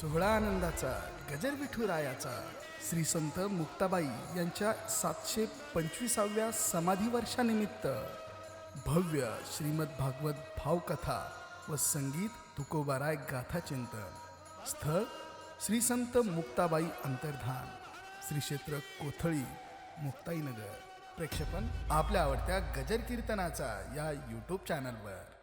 सोहळा आनंदाचा गजर विठुरायाचा श्री संत मुक्ताबाई यांच्या सातशे पंचवीसाव्या समाधी वर्षानिमित्त भव्य श्रीमद भागवत भावकथा व संगीत तुकोबाराय गाथा चिंतन. स्थळ श्री संत मुक्ताबाई अंतर्धान श्री क्षेत्र कोथळी मुक्ताईनगर. प्रेक्षेपण आपल्या आवडत्या गजर कीर्तनाचा या यूट्यूब चॅनलवर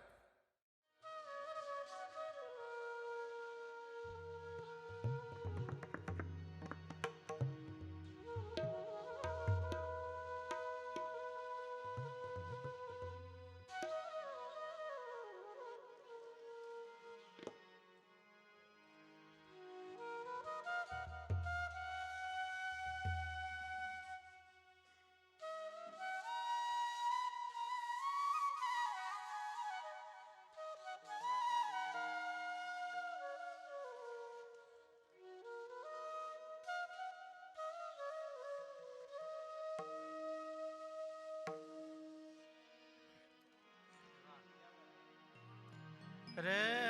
रे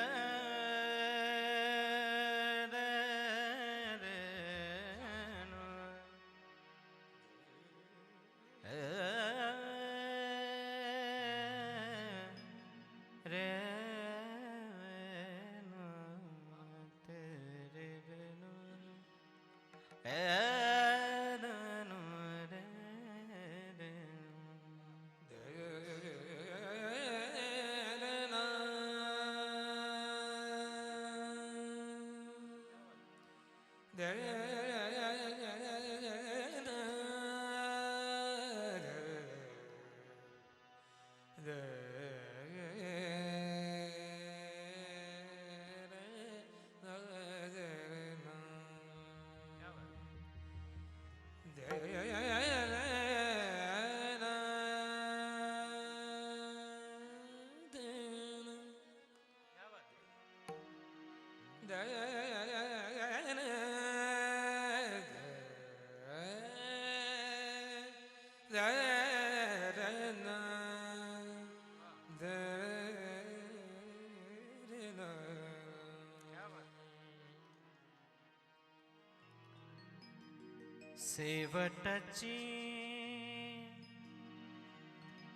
शेवटची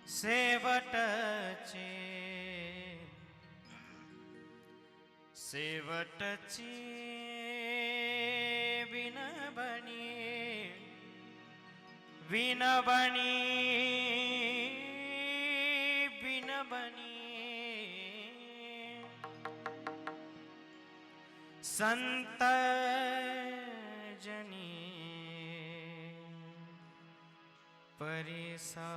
शेवटची शेवटची विनबणी विनबनी विनबनी संत जनी परिसा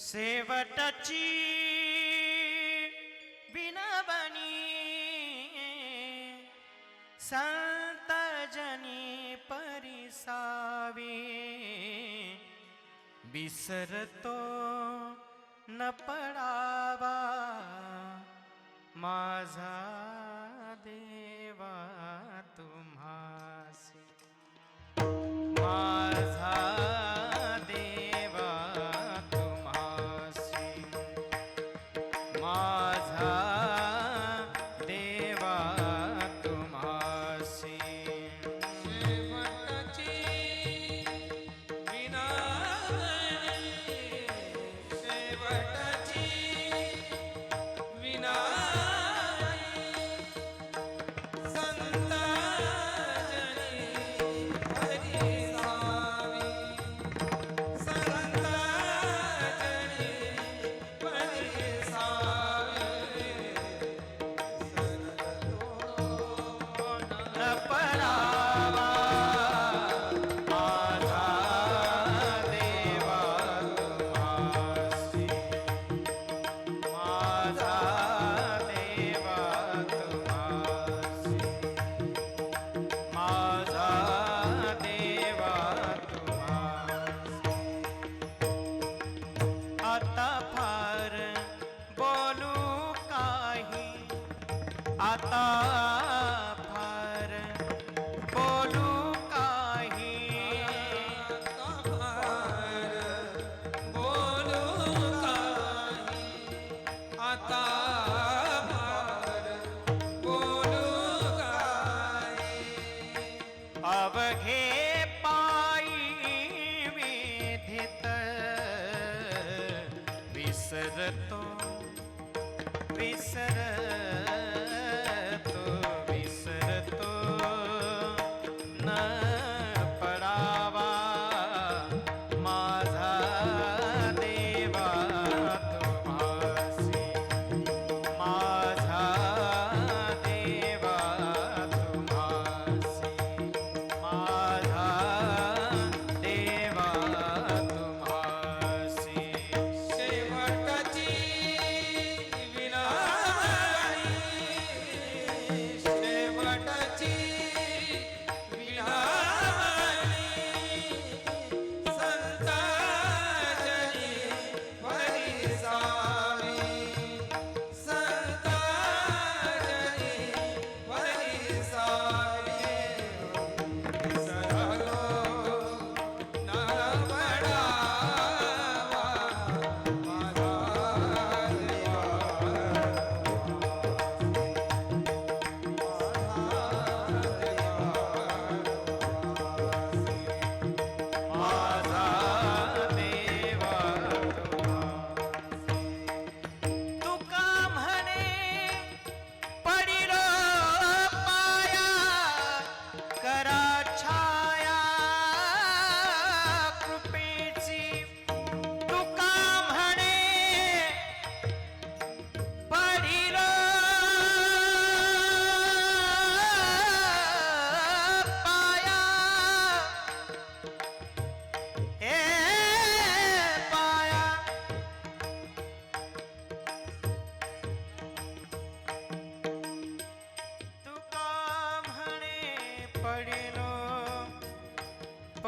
शेवटची विनवणी संतजनी परिसावी विसरतो न पडावा माझा देवा तुम्हासी. माझा आता फार बोलू काही. बोलू काही. आता फार बोलू काही. अवघे पायी विधित. विसरतो विसरतो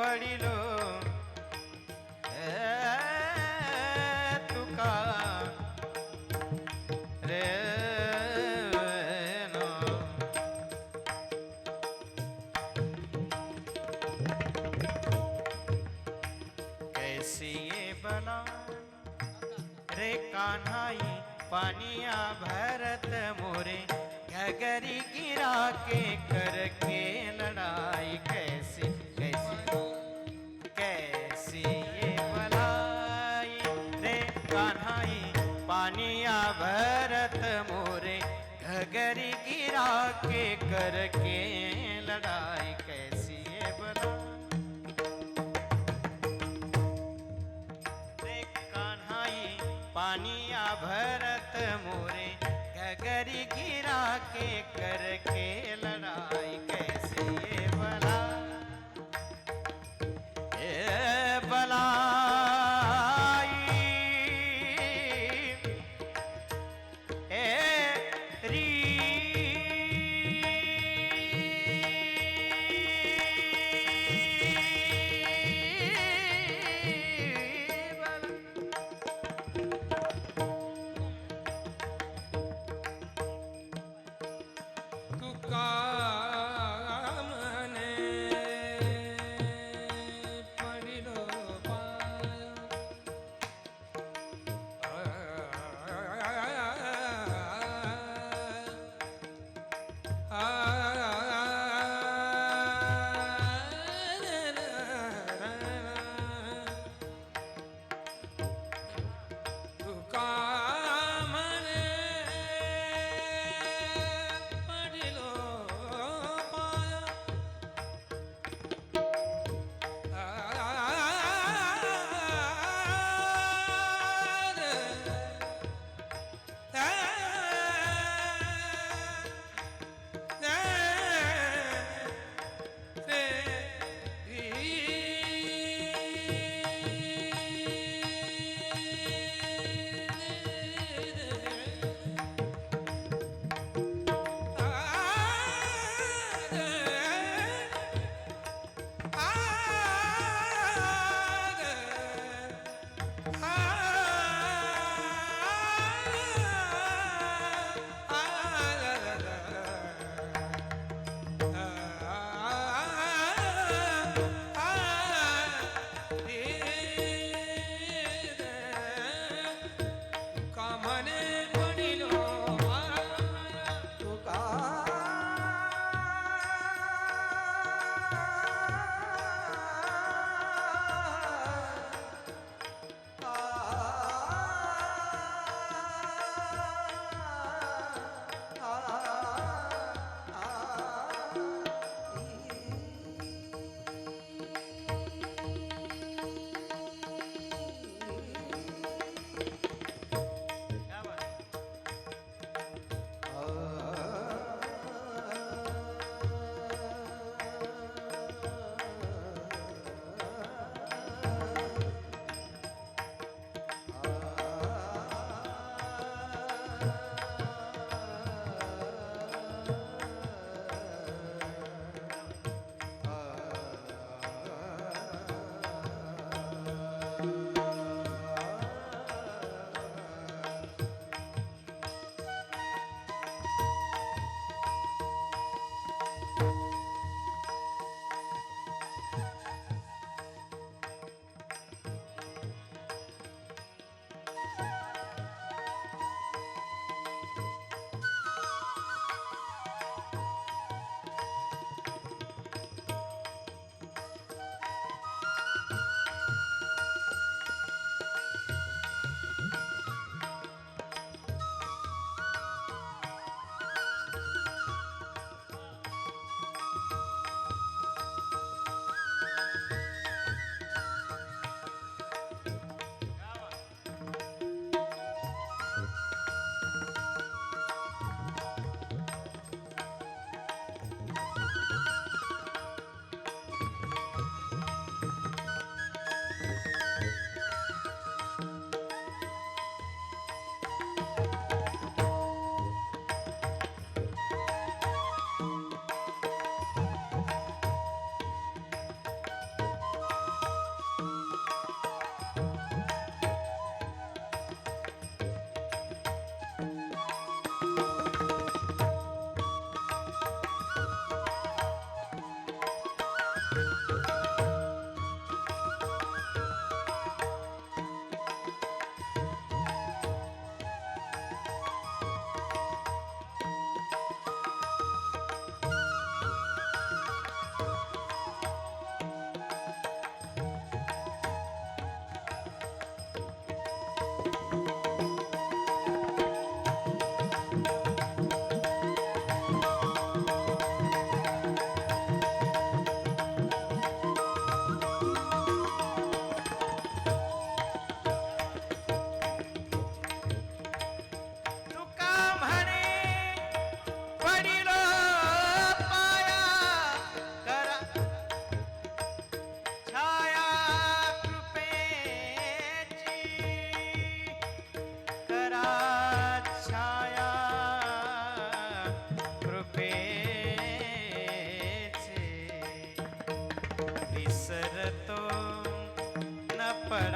पडिलो। तुका। रे कैसी बला रे कान्हाई, पानिया भरत मोरे, घगरी गिरा के करके लड़ाई पानिया भरत मोरे गगरी गिरा के करके लड़ाई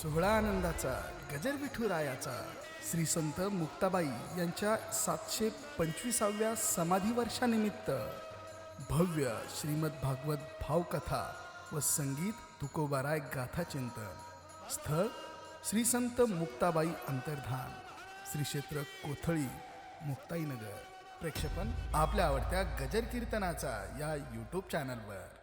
सोहळा आनंदाचा गजर विठुरायाचा श्री संत मुक्ताबाई यांच्या सातशे पंचवीसाव्या समाधी वर्षानिमित्त भव्य श्रीमद भागवत भावकथा व संगीत तुकोबाराय गाथा चिंतन. स्थळ श्री संत मुक्ताबाई अंतर्धान श्री क्षेत्र कोथळी मुक्ताईनगर. प्रेक्षेपण आपल्या आवडत्या गजर कीर्तनाचा या यूट्यूब चॅनलवर